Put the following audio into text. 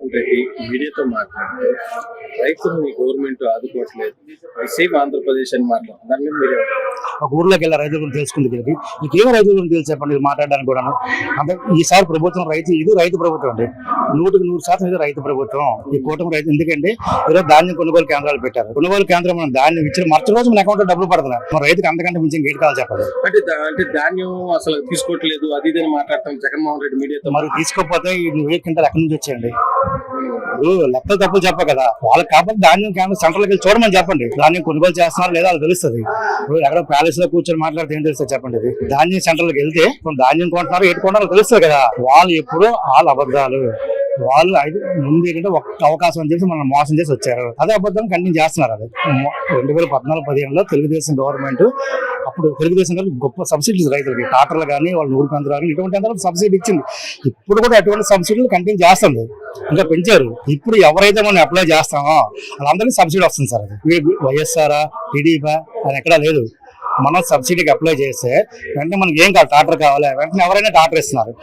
రెడ్డి మీడియాతో మాట్లాడుతూ రైతులు మీ గవర్నమెంట్ ఆదుకోవట్లేదు. సేమ్ ఆంధ్రప్రదేశ్ అని మాట్లాడుతున్నారు. దాని మీద మీరే ఒక ఊర్లోకి వెళ్ళి రైతుల గురించి తెలుసుకుంది వీళ్ళకి ఇంకేం రైతుల గురించి తెలిసి చెప్పండి? మాట్లాడడానికి కూడా అంటే ఈసారి ప్రభుత్వం రైతు ఇది రైతు ప్రభుత్వం అండి. నూటికి నూరు శాతం ఇది రైతు ప్రభుత్వం. ఈ కూటమి రైతు ఎందుకంటే ఈరోజు ధాన్యం కొనుగోలు కేంద్రాలు పెట్టారు. కొనుగోలు కేంద్రం మనం ధాన్యం ఇచ్చిన మరుసటి రోజు మన అకౌంట్లో డబ్బులు పడుతున్నాయి. మన రైతుకి అంతకంటే మించి గేట్ కావాలి చెప్పదు అంటే అంటే ధాన్యం అసలు తీసుకోవట్లేదు అది ఇది మాట్లాడతాం జగన్మోహన్ రెడ్డి మీడియాతో మరి తీసుకోకపోతే ఈ నువ్వే క్వింటాల్ ఎక్కడి నుంచి వచ్చేయండి? ఇప్పుడు లెక్కలు తప్పులు చెప్ప కదా. వాళ్ళకి కాబట్టి ధాన్యం కేంద్రం సెంట్రల్కి వెళ్ళి చూడమని చెప్పండి. ధాన్యం కొనుగోలు చేస్తున్నారు లేదా అది తెలుస్తుంది. ఇప్పుడు ఎక్కడ ప్యాలెస్లో కూర్చొని మాట్లాడితే ఏం తెలుస్తుంది చెప్పండి ఇది ధాన్యం సెంటర్కి వెళ్తే ధాన్యం కొంటున్నారు ఎటు కొంటారో తెలుస్తుంది కదా. వాళ్ళు ఎప్పుడు వాళ్ళ అబద్ధాలు. వాళ్ళు అయితే ముందు ఏంటంటే ఒక్క అవకాశం అని చెప్పి మనం మోసం చేసి వచ్చారు. అదే అబద్ధం కంటిన్యూ చేస్తున్నారు అది. రెండు వేల పద్నాలుగు పదిహేనులో తెలుగుదేశం గవర్నమెంట్ అప్పుడు తెలుగుదేశం గారు గొప్ప సబ్సిడీస్ రైతులకి. ట్రాక్టర్లు కానీ వాళ్ళు నూరు పంతులు కానీ ఇటువంటి అందరూ సబ్సిడీ ఇచ్చింది. ఇప్పుడు కూడా అటువంటి సబ్సిడీలు కంటిన్యూ చేస్తుంది. ఇంకా పెంచారు. ఇప్పుడు ఎవరైతే మనం అప్లై చేస్తామో వాళ్ళందరికీ సబ్సిడీ వస్తుంది సార్ అది. వీ- వైఎస్ఆర్ టీడీపీ ఎక్కడా లేదు. మనం సబ్సిడీకి అప్లై చేస్తే వెంటనే మనకి ఏం కావాలి? టాటర్ కావాలి. వెంటనే ఎవరైనా టాటర్ ఇస్తున్నారు.